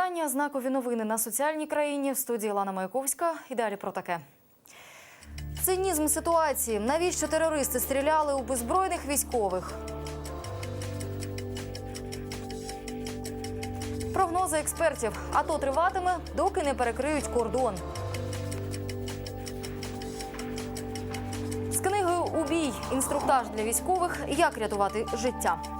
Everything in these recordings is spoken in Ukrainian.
Вітання. Знакові новини на соціальній країні в студії Лана Маяковська. І далі про таке. Цинізм ситуації. Навіщо терористи стріляли у беззбройних військових? Прогнози експертів. АТО триватиме, доки не перекриють кордон. З книгою Убій. Інструктаж для військових. Як рятувати життя.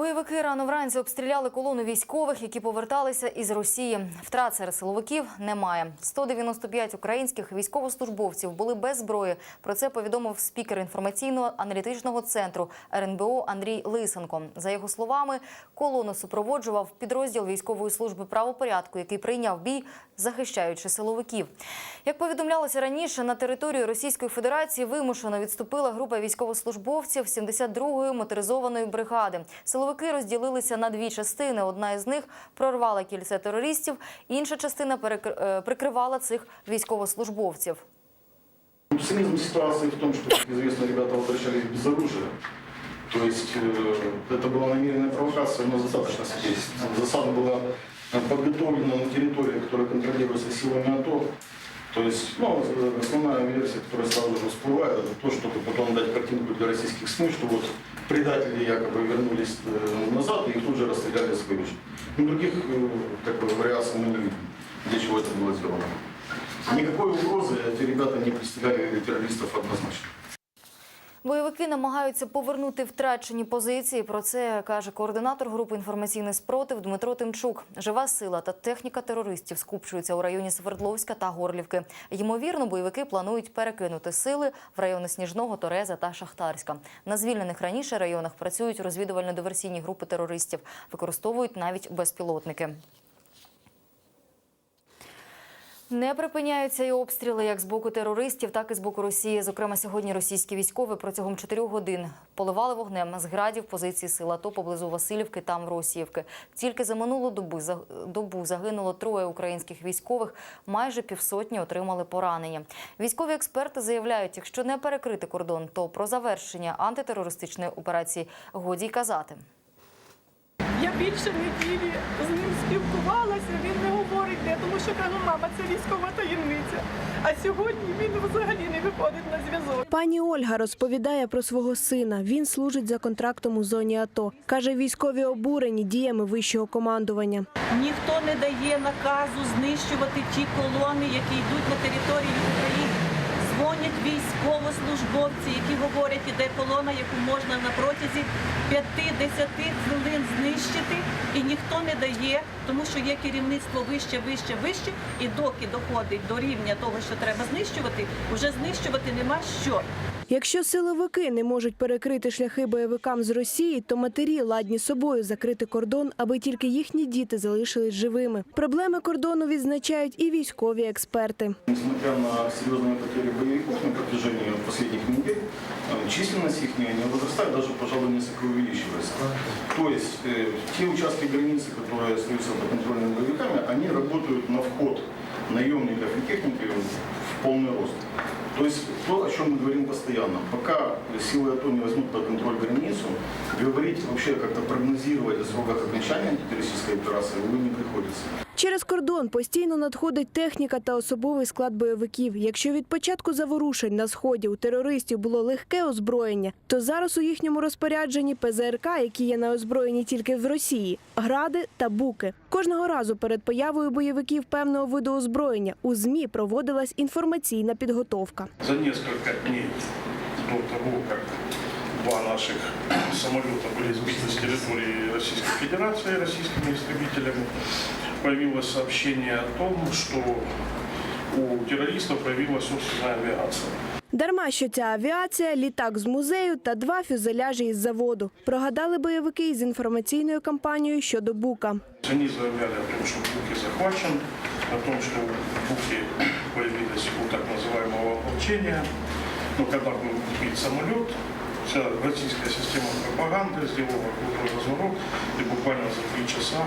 Бойовики рано вранці обстріляли колону військових, які поверталися із Росії. Втрат серед силовиків немає. 195 українських військовослужбовців були без зброї. Про це повідомив спікер інформаційно-аналітичного центру РНБО Андрій Лисенко. За його словами, колону супроводжував підрозділ військової служби правопорядку, який прийняв бій, захищаючи силовиків. Як повідомлялося раніше, на територію Російської Федерації вимушено відступила група військовослужбовців 72-ї моторизованої бригади. Силовики розділилися на дві частини. Одна із них прорвала кільце терористів, інша частина перекр- е, прикривала цих військовослужбовців. Цинизм ситуации в том, что, как известно, ребята возвращались без оружия. То есть э, это была намеренная провокация, но достаточно свидетельств. Засада была э, подготовлена на территории, которая контролируется силами АТО. То есть, ну, э, основная версия, которая сразу же всплывает, это то, чтобы потом дать картинку для российских СМИ, что вот предатели якобы вернулись э, назад и их тут же расстреляли с оружия. Ну, других э, как бы, вариаций мы не видим, для чего это было сделано. Никакой угрозы эти ребята не представляли террористов однозначно. Бойовики намагаються повернути втрачені позиції. Про це каже координатор групи інформаційний спротив Дмитро Тимчук. Жива сила та техніка терористів скупчуються у районі Свердловська та Горлівки. Ймовірно, бойовики планують перекинути сили в райони Сніжного, Тореза та Шахтарська. На звільнених раніше районах працюють розвідувально-диверсійні групи терористів, використовують навіть безпілотники. Не припиняються і обстріли як з боку терористів, так і з боку Росії. Зокрема, сьогодні російські військові протягом чотирьох годин поливали вогнем з градів позиції сил АТО поблизу Васильівки та Мросіївки. Тільки за минулу добу, добу загинуло троє українських військових, майже півсотні отримали поранення. Військові експерти заявляють, якщо не перекрити кордон, то про завершення антитерористичної операції годі й казати. Я більше неділі з ним спілкувалася, він не говорить де, тому що кажу, мама, це військова таємниця. А сьогодні він взагалі не виходить на зв'язок. Пані Ольга розповідає про свого сина. Він служить за контрактом у зоні АТО. Каже, військові обурені діями вищого командування. Ніхто не дає наказу знищувати ті колони, які йдуть на територію України. Військовослужбовці, які говорять, іде колона, яку можна на протязі 5-10 хвилин знищити, і ніхто не дає, тому що є керівництво вище, вище, вище, і доки доходить до рівня того, що треба знищувати, вже знищувати нема що. Якщо силовики не можуть перекрити шляхи бойовикам з Росії, то матері ладні собою закрити кордон, аби тільки їхні діти залишились живими. Проблеми кордону відзначають і військові експерти. Несмотря на серьезные потери боевиков на протяжении последних недель, э, численность их не не возрастает, даже, пожалуй, несколько увеличивается. То есть э, те участки границы, которые остаются под контролем боевиками, они работают на вход наемников и техники в полный рост. То есть то, о чем мы говорим постоянно, пока силы АТО не возьмут под контроль границу, говорить вообще как-то прогнозировать о сроках окончания антитеррористической операции, увы, не приходится. Через кордон постійно надходить техніка та особовий склад бойовиків. Якщо від початку заворушень на сході у терористів було легке озброєння, то зараз у їхньому розпорядженні ПЗРК, які є на озброєнні тільки в Росії, гради та буки. Кожного разу перед появою бойовиків певного виду озброєння у змі проводилась інформаційна підготовка. За несколько дней до того, как два наших самолета были сбиты с территории Российской Федерации российскими истребителями, появилось сообщение о том, что у террористов появилась собственная авиация. Дарма що ця авіація, літак з музею та два фюзеляжі із заводу. Прогадали бойовики із інформаційною кампанією щодо бука. Они заявляли о том, что Буки захвачен, о том, что Буки появились у так называемого ополчения. Но когда был сбит самолет, вся российская система пропаганды сделала крутой разворот и буквально за три часа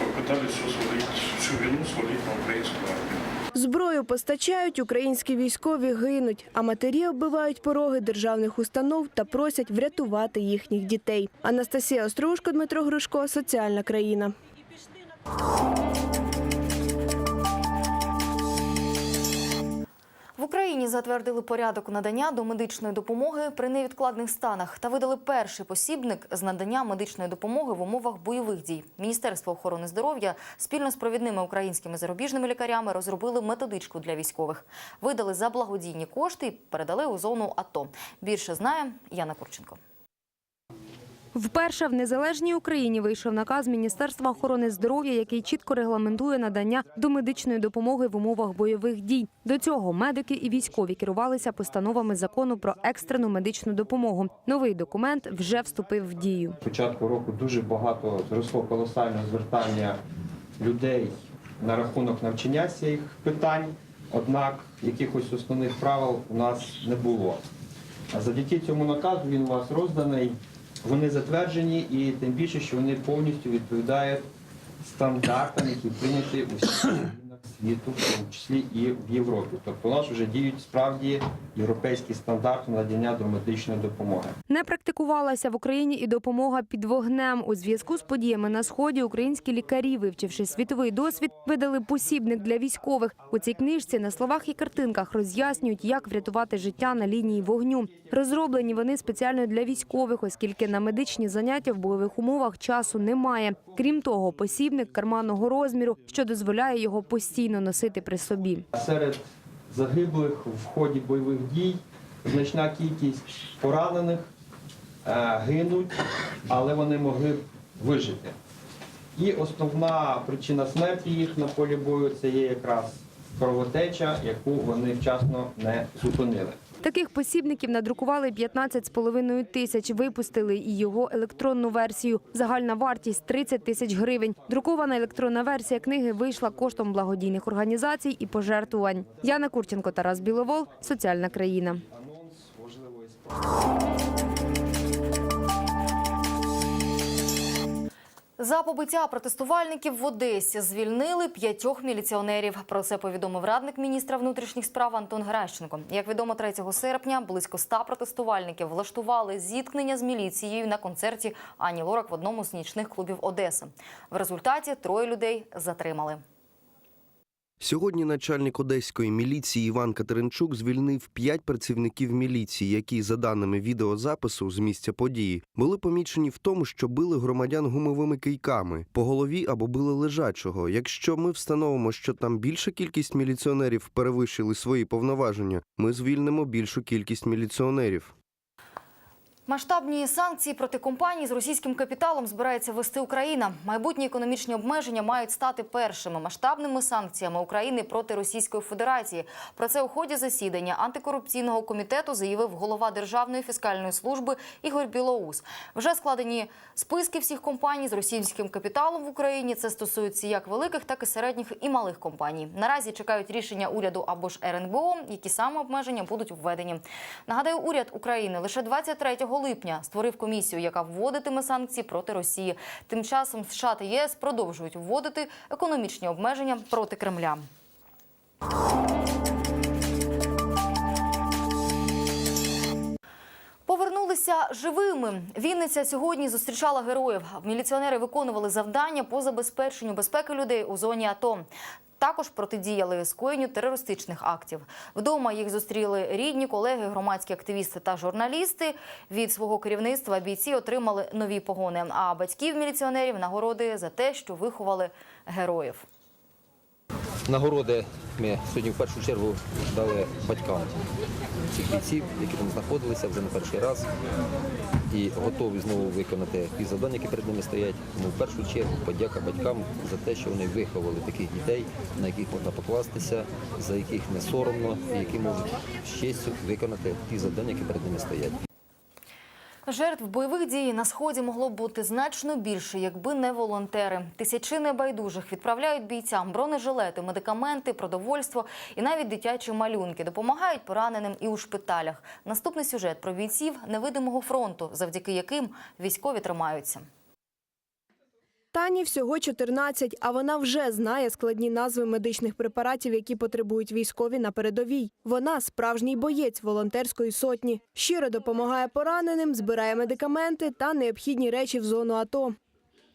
попытались все свалить, всю вину свалить на украинскую армию. Зброю постачають, українські військові гинуть, а матері оббивають пороги державних установ та просять врятувати їхніх дітей. Анастасія Острушко, Дмитро Грушко, Соціальна країна. В Україні затвердили порядок надання до медичної допомоги при невідкладних станах та видали перший посібник з надання медичної допомоги в умовах бойових дій. Міністерство охорони здоров'я спільно з провідними українськими зарубіжними лікарями розробили методичку для військових. Видали за благодійні кошти і передали у зону АТО. Більше знає Яна Курченко. Вперше в незалежній Україні вийшов наказ Міністерства охорони здоров'я, який чітко регламентує надання домедичної допомоги в умовах бойових дій. До цього медики і військові керувалися постановами закону про екстрену медичну допомогу. Новий документ вже вступив в дію. Початку року дуже багато зросло колосальне звертання людей на рахунок навчання цих питань, однак якихось основних правил у нас не було. А завдяки цьому наказу він у вас розданий. Вони затверджені і тим більше, що вони повністю відповідають стандартам, які прийняті у всіх світу, в тому числі і в Європі. Тобто у нас вже діють справді європейські стандарти надання до медичної допомоги. Не практикувалася в Україні і допомога під вогнем. У зв'язку з подіями на сході українські лікарі, вивчивши світовий досвід, видали посібник для військових. У цій книжці на словах і картинках роз'яснюють, як врятувати життя на лінії вогню. Розроблені вони спеціально для військових, оскільки на медичні заняття в бойових умовах часу немає. Крім того, посібник карманного розміру, що дозволяє його постійно носити при собі. Серед загиблих в ході бойових дій значна кількість поранених е, гинуть, але вони могли вижити. І основна причина смерті їх на полі бою це є якраз кровотеча, яку вони вчасно не зупинили. Таких посібників надрукували 15,5 тисяч. Випустили і його електронну версію. Загальна вартість 30 тисяч гривень. Друкована електронна версія книги вийшла коштом благодійних організацій і пожертвувань. Яна Курченко, Тарас Біловол, Соціальна країна. За побиття протестувальників в Одесі звільнили п'ятьох міліціонерів. Про це повідомив радник міністра внутрішніх справ Антон Гращенко. Як відомо, 3 серпня близько ста протестувальників влаштували зіткнення з міліцією на концерті Ані Лорак в одному з нічних клубів Одеси. В результаті троє людей затримали. Сьогодні начальник одеської міліції Іван Катеринчук звільнив п'ять працівників міліції, які, за даними відеозапису з місця події, були помічені в тому, що били громадян гумовими кийками по голові або били лежачого. Якщо ми встановимо, що там більша кількість міліціонерів перевищили свої повноваження, ми звільнимо більшу кількість міліціонерів. Масштабні санкції проти компаній з російським капіталом збирається ввести Україна. Майбутні економічні обмеження мають стати першими масштабними санкціями України проти Російської Федерації. Про це у ході засідання антикорупційного комітету заявив голова Державної фіскальної служби Ігор Білоус. Вже складені списки всіх компаній з російським капіталом в Україні. Це стосується як великих, так і середніх і малих компаній. Наразі чекають рішення уряду або ж РНБО, які саме обмеження будуть введені. Нагадаю, уряд України лише 23 липня створив комісію, яка вводитиме санкції проти Росії. Тим часом США та ЄС продовжують вводити економічні обмеження проти Кремля. Повернулися живими. Вінниця сьогодні зустрічала героїв. Міліціонери виконували завдання по забезпеченню безпеки людей у зоні АТО. Також протидіяли скоєнню терористичних актів. Вдома їх зустріли рідні, колеги, громадські активісти та журналісти. Від свого керівництва бійці отримали нові погони. А батьків міліціонерів нагороди за те, що виховали героїв. Нагороди ми сьогодні в першу чергу дали батькам цих бійців, які там знаходилися вже не перший раз, і готові знову виконати ті завдання, які перед ними стоять. Тому в першу чергу подяка батькам за те, що вони виховали таких дітей, на яких можна покластися, за яких не соромно, і які можуть з честю виконати ті завдання, які перед ними стоять. Жертв бойових дій на сході могло б бути значно більше, якби не волонтери. Тисячі небайдужих відправляють бійцям бронежилети, медикаменти, продовольство і навіть дитячі малюнки. Допомагають пораненим і у шпиталях. Наступний сюжет про бійців невидимого фронту, завдяки яким військові тримаються. Тані всього 14, а вона вже знає складні назви медичних препаратів, які потребують військові на передовій. Вона справжній боєць волонтерської сотні. Щиро допомагає пораненим, збирає медикаменти та необхідні речі в зону АТО.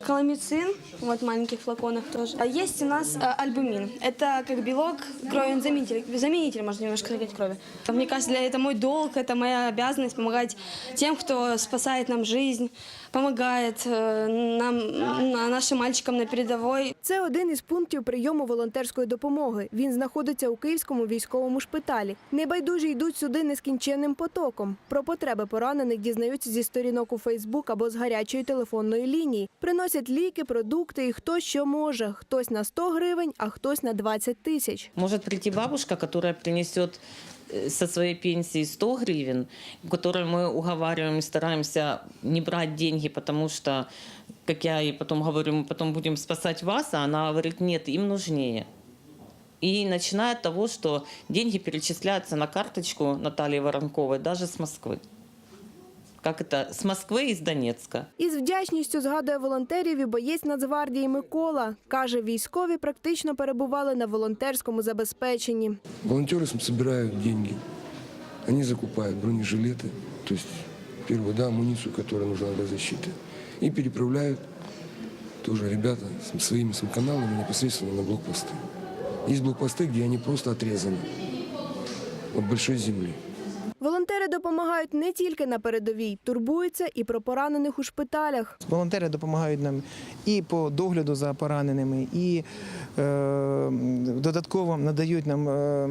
Каламицин, вот в маленьких флаконах тоже. А есть у нас э, альбумин. Это как белок, крови, заменитель, заменитель, можно немножко сказать, крови. Мне кажется, для, это мой долг, это моя обязанность помогать тем, кто спасает нам жизнь, помогает э, нам, на- нашим мальчикам на передовой. Це один із пунктів прийому волонтерської допомоги. Він знаходиться у Київському військовому шпиталі. Небайдужі йдуть сюди нескінченним потоком. Про потреби поранених дізнаються зі сторінок у Фейсбук або з гарячої телефонної лінії. Приносять ліки, продукти і хто що може. Хтось на 100 гривень, а хтось на 20 тисяч. Может прийти бабушка, которая принесет э, со своей пенсии 100 гривен, у которой мы уговариваем и стараемся не брать деньги, потому что, как я ей потом говорю, мы потом будем спасать вас, а она говорит, нет, им нужнее. И начиная от того, что деньги перечисляются на карточку Натальи Воронковой даже с Москвы. Как это? С Москвы и с Донецка. Із вдячністю згадує волонтерів і боєць Нацгвардії Микола. Каже, військові практично перебували на волонтерському забезпеченні. Волонтеры см- собирают деньги. Они закупают бронежилеты, то есть первую да, амуницию, которая нужна для защиты. И переправляют тоже ребята с своими см- каналами непосредственно на блокпосты. Есть блокпосты, где они просто отрезаны от большой земли. Допомагають не тільки на передовій, турбуються і про поранених у шпиталях. Волонтери допомагають нам і по догляду за пораненими, і е, додатково надають нам е,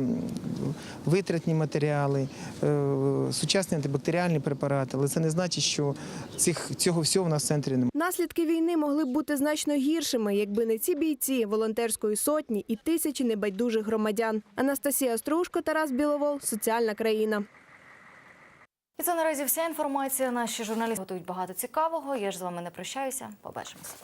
витратні матеріали, е, сучасні антибактеріальні препарати. Але це не значить, що цих, цього всього в нас в центрі немає. Наслідки війни могли б бути значно гіршими, якби не ці бійці волонтерської сотні і тисячі небайдужих громадян. Анастасія Острушко, Тарас Біловол, соціальна країна. І це наразі вся інформація. Наші журналісти готують багато цікавого. Я ж з вами не прощаюся. Побачимось.